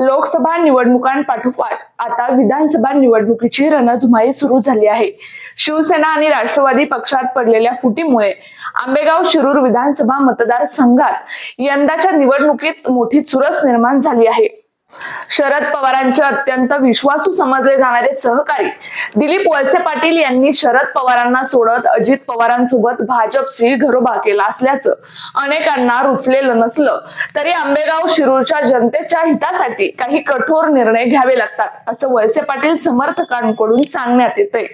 लोकसभा निवडणुकांपाठोपाठ आता विधानसभा निवडणुकीची रणधुमाई सुरू झाली आहे. शिवसेना आणि राष्ट्रवादी पक्षात पडलेल्या फुटीमुळे आंबेगाव शिरूर विधानसभा मतदारसंघात यंदाच्या निवडणुकीत मोठी चुरस निर्माण झाली आहे. शरद पवारांचे अत्यंत विश्वासू समजले जाणारे सहकारी दिलीप वळसे पाटील यांनी शरद पवारांना सोडत अजित पवारांसोबत भाजपशी घरोबा केला असल्याचं अनेकांना रुचलेलं नसलं तरी आंबेगाव शिरूरच्या जनतेच्या हितासाठी काही कठोर निर्णय घ्यावे लागतात असं वळसे पाटील समर्थकांकडून सांगण्यात येतंय.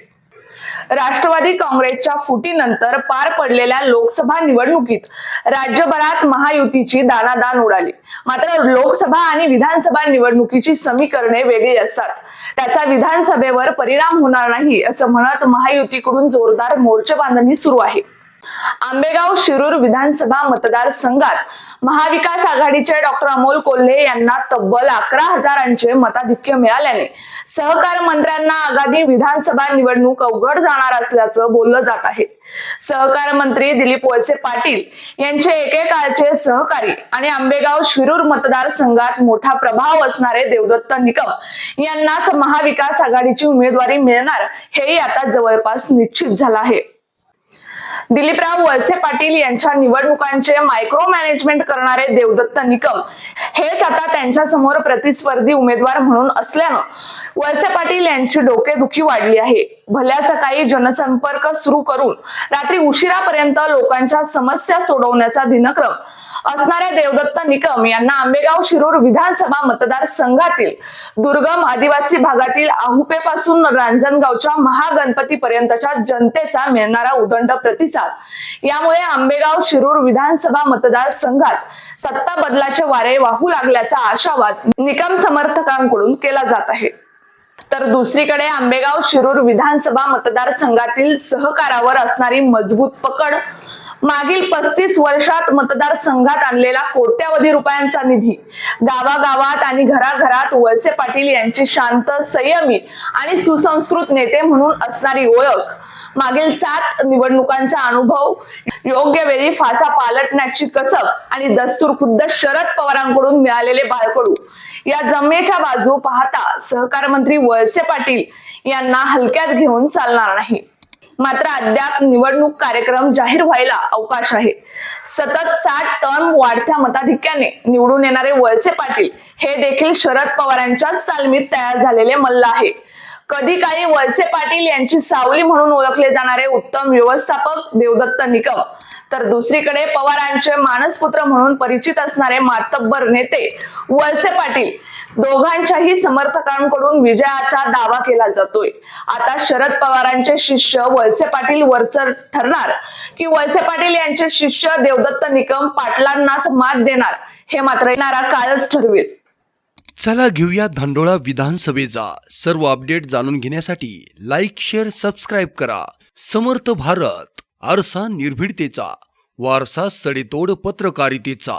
राष्ट्रवादी काँग्रेसच्या फुटीनंतर पार पडलेल्या लोकसभा निवडणुकीत राज्यभरात महायुतीची दानादान उडाली. मात्र लोकसभा आणि विधानसभा निवडणुकीची समीकरणे वेगळी असतात. त्याचा विधानसभेवर परिणाम होणार नाही असं म्हणत महायुतीकडून जोरदार मोर्चे बांधणी सुरू आहे. आंबेगाव शिरूर विधानसभा मतदारसंघात महाविकास आघाडीचे डॉक्टर अमोल कोल्हे यांना तब्बल अकरा हजारांचे मताधिक्य मिळाल्याने सहकार मंत्र्यांना आगामी विधानसभा निवडणूक अवघड जाणार असल्याचं बोललं जात आहे. सहकार मंत्री दिलीप वळसे पाटील यांचे एकेकाळचे सहकारी आणि आंबेगाव शिरूर मतदारसंघात मोठा प्रभाव असणारे देवदत्त निकम यांनाच महाविकास आघाडीची उमेदवारी मिळणार हेही आता जवळपास निश्चित झालं आहे. दिलीपराव वळसे पाटील यांच्या निवडणुकांचे मायक्रो मॅनेजमेंट करणारे देवदत्त निकम. हेच आता त्यांच्यासमोर प्रतिस्पर्धी उमेदवार म्हणून असल्यानं वळसे पाटील यांची डोकेदुखी वाढली आहे. भल्या सकाळी जनसंपर्क सुरू करून रात्री उशिरापर्यंत लोकांच्या समस्या सोडवण्याचा दिनक्रम असणाऱ्या देवदत्त निकम यांना आंबेगाव शिरूर विधानसभा मतदारसंघातील दुर्गम आदिवासी भागातील आहुपेपासून रांजणगावच्या महागणपती पर्यंतच्या जनतेचा मिळणारा उदंड प्रतिसाद. यामुळे आंबेगाव शिरूर विधानसभा मतदारसंघात सत्ता बदलाचे वारे वाहू लागल्याचा आशावाद निकम समर्थकांकडून केला जात आहे. तर दुसरीकडे आंबेगाव शिरूर विधानसभा मतदारसंघातील सहकारावर असणारी मजबूत पकड मागील पस्तीस वर्षात मतदारसंघात आणलेला कोट्यावधी रुपयांचा निधी. गावागावात आणि घराघरात वळसे पाटील यांची शांत संयमी आणि सुसंस्कृत नेते म्हणून असणारी ओळख. मागील सात निवडणुकांचा अनुभव योग्य वेळी फासा पालटण्याची कसब आणि दस्तूर खुद्द शरद पवारांकडून मिळालेले बाळकडू. या जमेच्या बाजू पाहता सहकार मंत्री वळसे पाटील यांना हलक्यात घेऊन चालणार नाही. मात्र अद्याप निवडणूक कार्यक्रम जाहीर व्हायला अवकाश आहे. सतत साठ टन वाढत्या मताधिक्याने निवडून येणारे वळसे पाटील हे देखील शरद पवारांच्याच तालमीत तयार झालेले मल्ल आहे. कधी काही वळसे पाटील यांची सावली म्हणून ओळखले जाणारे उत्तम व्यवस्थापक देवदत्त निकम तर दुसरीकडे पवारांचे मानसपुत्र म्हणून परिचित असणारे मातब्बर नेते वळसे पाटील दोघांच्याही समर्थकांकडून विजयाचा दावा केला जातोय. आता शरद पवारांचे शिष्य वळसे पाटील वरचर ठरणार की वळसे पाटील यांचे शिष्य देवदत्त निकम पाटलांनाच मात देणार हे मात्र येणारा काळच ठरवेल. चला घेऊया धांडोळा विधानसभेचा सर्व अपडेट जाणून घेण्यासाठी लाईक शेअर सबस्क्राईब करा. समर्थ भारत आरसा निर्भीडतेचा वारसा सडेतोड पत्रकारितेचा.